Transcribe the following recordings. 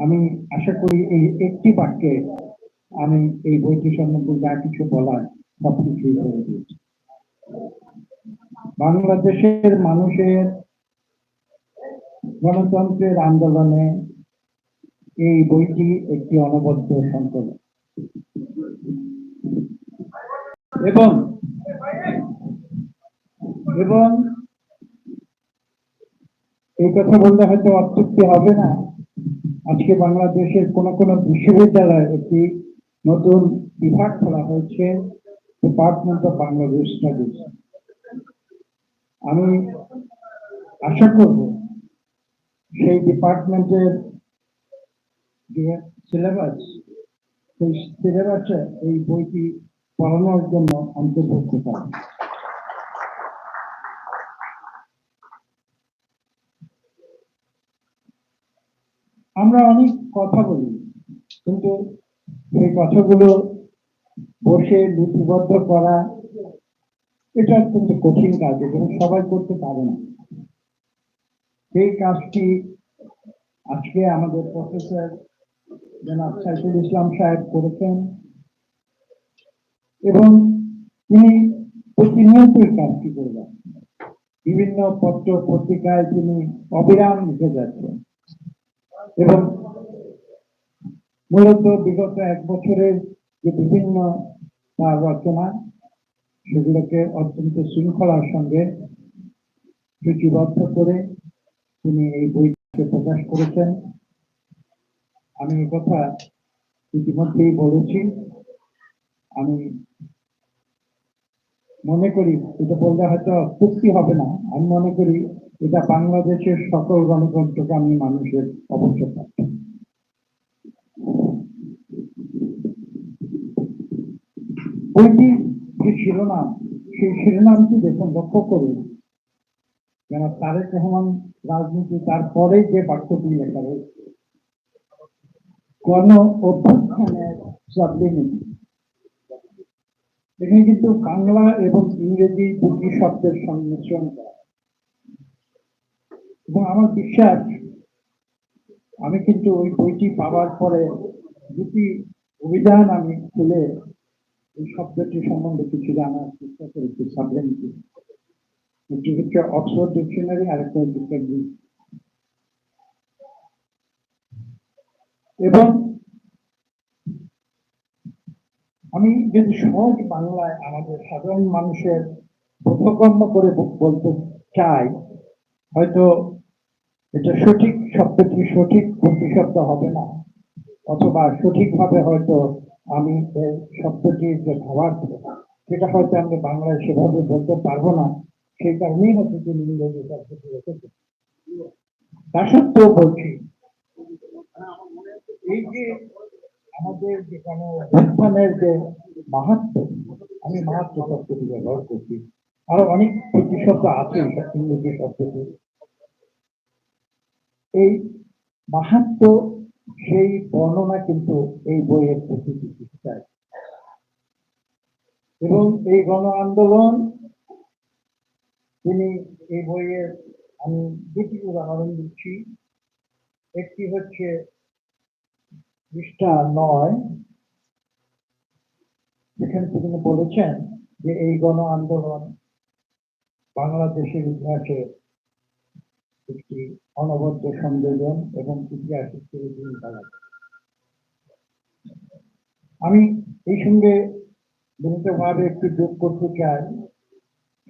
আমি আশা করি এই একটি বাক্যে আমি এই বইটি সম্বন্ধে যা কিছু বলার সবকিছুই বলে দিয়েছি। বাংলাদেশের মানুষের গণতন্ত্রের আন্দোলনে এই বইটি একটি অনবদ্য সংকলন। এবং এবং এই কথা বললে হয়তো অতৃপ্তি হবে না। আজকে বাংলাদেশের কোন কোন বিশ্ববিদ্যালয়ে একটি নতুন বিভাগ খোলা হয়েছে ডিপার্টমেন্ট অফ বাংলাদেশ স্টাডিজ আমি আশা করব সেই ডিপার্টমেন্টের যে সিলেবাস সেই সিলেবাসে এই বইটি পড়ানোর জন্য অন্তর্ভুক্ত আমরা অনেক কথা বলি, কিন্তু সেই কথাগুলো বসে লিপিবদ্ধ করা, এটা অত্যন্ত কঠিন কাজ এবং সবাই করতে পারে না। সেই কাজটি আজকে আমাদের প্রফেসর জনাব সাইফুল ইসলাম সাহেব করেছেন, এবং তিনি প্রতিনিয়ত কাজটি করে যাচ্ছেন। বিভিন্ন পত্র, পত্রিকায় তিনি অবিরাম লিখে যাচ্ছেন। এবং মূলত বিগত এক বছরের যে বিভিন্ন তার রচনা সেগুলোকে অত্যন্ত শৃঙ্খলার সঙ্গে সূচিবদ্ধ করে তিনি এই বইটিকে প্রকাশ করেছেন। আমি কথা ইতিমধ্যেই বলেছি। আমি মনে করি, এটা বললে হয়তো চুক্তি হবে না। আমি মনে করি এটা বাংলাদেশের সকল গণতন্ত্রকামী মানুষের অবশ্যক বইটি যে শিরোনাম, সেই শিরোনামটি দেখুন, লক্ষ্য করুন। যেন তারেক রহমান রাজনীতি, তারপরে যে বাক্যটি লেখা রয়েছে, গণ অভ্যুত্থানের সাবলিমিটি এখানে কিন্তু বাংলা এবং ইংরেজি দুটি শব্দের সংমিশ্রণ করা এবং আমার বিশ্বাস, আমি কিন্তু ওই বইটি পাওয়ার পরে দুটি অভিধান আমি খুলে এই শব্দটি সম্বন্ধে কিছু জানার চেষ্টা করেছি সাবলিমিটি একটি হচ্ছে অক্সফোর্ড ডিকশনারি আর একটা হচ্ছে এবং আমি যদি সহজ বাংলায় আমাদের সাধারণ মানুষের বোধগম্য করে বলতে চাই, হয়তো এটা সঠিক শব্দটি সঠিক প্রতিশব্দ হবে না। অথবা সঠিকভাবে হয়তো আমি এই শব্দটির যে ভাবার্থ সেটা হয়তো আমি বাংলায় সেভাবে বলতে পারব না। সেই কারণেই হয়তো তিনি ইংরেজি শব্দটি রেখেছেন তা সত্ত্বেও বলছি, এই যে আমাদের যেখানে অভ্যুত্থানের যে মাহাত্ম, আমি মাহাত্ম শব্দটি ব্যবহার করছি। আরও অনেক প্রতিশব্দ আছে ইংরেজি শব্দটি এই মাহাত্ম সেই বর্ণনা কিন্তু এই বইয়ের প্রতিটি পৃষ্ঠায়। এবং এই গণ আন্দোলন, তিনি এই বইয়ের, আমি দুটি উদাহরণ দিচ্ছি। একটি হচ্ছে পৃষ্ঠা নয়, যেখানে তিনি বলেছেন যে এই গণ আন্দোলন বাংলাদেশের ইতিহাসে একটি অনবদ্য সংযোজন এবং আমি এই সঙ্গে ভাবে একটু যোগ করতে চাই।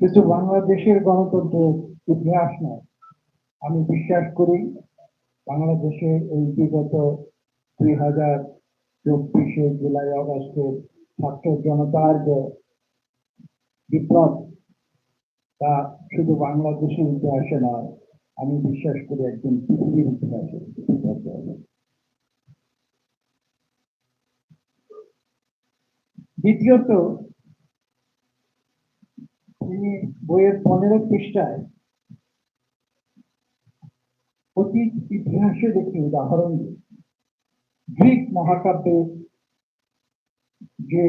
শুধু বাংলাদেশের গণতন্ত্রের ইতিহাস নয়, আমি বিশ্বাস করি বাংলাদেশে এই বিগত দুই হাজার চব্বিশে জুলাই অগস্টের ছাত্র জনতার যে বিপ্লব, তা শুধু বাংলাদেশের ইতিহাসে নয় আমি বিশ্বাস করি একজন পৃথিবীর ইতিহাসে দ্বিতীয়ত, তিনি বইয়ের পনেরো পৃষ্ঠায় অতীত ইতিহাসের একটি উদাহরণ দিন গ্রিক মহাকাব্যের